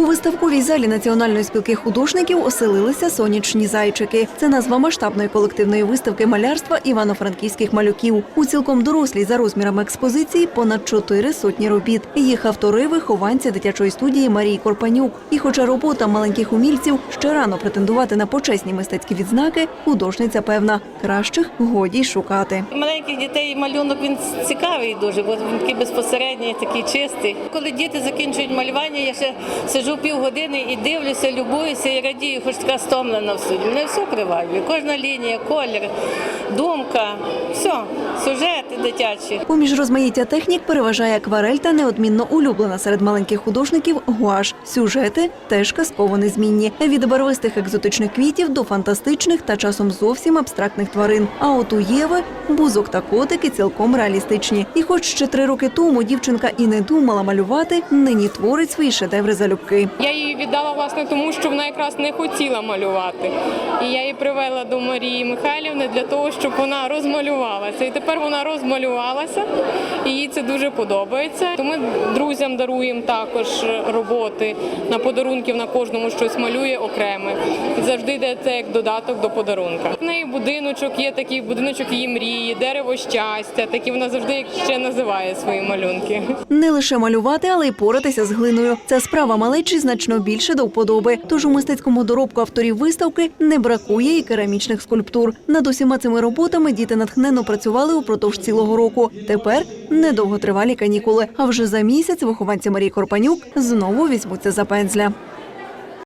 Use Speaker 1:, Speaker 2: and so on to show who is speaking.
Speaker 1: У виставковій залі Національної спілки художників оселилися сонячні зайчики. Це назва масштабної колективної виставки малярства івано-франківських малюків. У цілком дорослій за розмірами експозиції понад чотири сотні робіт. Їх автори вихованці дитячої студії Марії Корпанюк. І хоча робота маленьких умільців ще рано претендувати на почесні мистецькі відзнаки, художниця певна кращих годі й шукати.
Speaker 2: Маленьких дітей малюнок він цікавий дуже, бо він такий безпосередній, такий чистий. Коли діти закінчують малювання, я ще сиджу півгодини і дивлюся, любуюся і радію, хоч така стомлена в суді. Мене все приваблює. Кожна лінія, колір, думка, все, сюжети дитячі.
Speaker 1: Поміж розмаїття технік переважає акварель та неодмінно улюблена серед маленьких художників гуаш. Сюжети теж казково незмінні. Від барвистих екзотичних квітів до фантастичних та часом зовсім абстрактних тварин. А от у Єви бузок та котики цілком реалістичні. І хоч ще три роки тому дівчинка і не думала малювати, нині творить свої шедеври залюбки.
Speaker 3: Я її віддала власне тому, що вона якраз не хотіла малювати. І я її привела до Марії Михайлівни для того, щоб вона розмалювалася. І тепер вона розмалювалася, малювалася і їй це дуже подобається. То ми друзям даруємо також роботи на подарунків на кожному щось малює окреме. Завжди йде це як додаток до подарунка. В неї будиночок є такий будиночок її мрії, дерево щастя. Такі вона завжди ще називає свої малюнки.
Speaker 1: Не лише малювати, але й поратися з глиною. Ця справа малечі значно більше до вподоби. Тож у мистецькому доробку авторів виставки не бракує і керамічних скульптур. Над усіма цими роботами діти натхненно працювали упродовж цілого року. Тепер недовготривалі канікули. А вже за місяць вихованці Марії Корпанюк знову візьмуться за пензля.